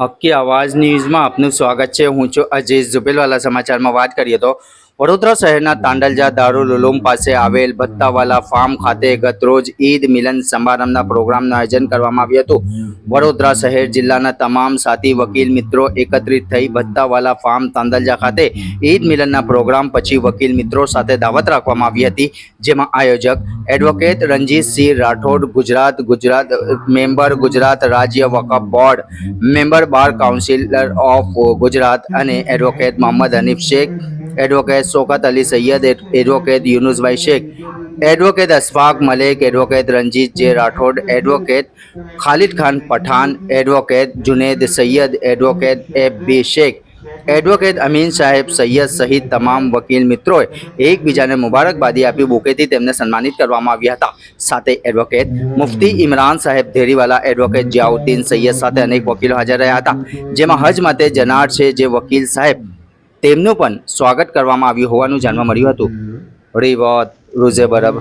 હક્કી અવાજ ન્યૂઝમાં આપનું સ્વાગત છે. હું છું અજીઝ ઝુબેલવાલા સમાચારમાં વાત કરીએ તો વડોદરા શહેરના તાંડલજા દારૂલ લુલુમ પાસે આવેલ ભત્તાવાલા ફાર્મ ખાતે ગતરોજ ઈદ મિલન સમારંભના પ્રોગ્રામનું આયોજન કરવામાં આવ્યું હતું. વડોદરા શહેર જિલ્લાના તમામ સાથી વકીલ મિત્રો એકત્રિત થઈ ભત્તાવાલા ફાર્મ તાંડલજા ખાતે ઈદ મિલનના પ્રોગ્રામ પછી વકીલ મિત્રો સાથે દાવત રાખવામાં આવી હતી, જેમાં આયોજક એડવોકેટ રણજીતસિંહ રાઠોડ, ગુજરાત ગુજરાત મેમ્બર ગુજરાત રાજ્ય Waqf board member bar councillor of Gujarat અને advocate Mohammad Hanif Shaikh advocate Shaukat Ali Sayed advocate Yunusbhai Shaikh, advocate Ashfaq Malek, advocate Ranjit J Rathod, advocate Khalid Khan Pathan advocate Junaid Sayed, advocate F B Shaikh, advocate Amin Saheb Sayed સહિત તમામ વકીલ મિત્રોએ એકબીજાને મુબારકબાદી આપી બુકેથી તેમને સન્માનિત કરવામાં આવ્યા હતા. સાથે એડવોકેટ મુફ્તી ઇમરાન સાહેબ ધેરીવાલા, એડવોકેટ જિયાઉદ્દીન સૈયદ સાથે અનેક વકીલો હાજર રહ્યા હતા. જેમાં હજ માટે જનાર છે જે વકીલ સાહેબ તેમનું પણ સ્વાગત કરવામાં આવ્યું હોવાનું જાણવા મળ્યું હતું. રિવોત રૂઝે બરબ.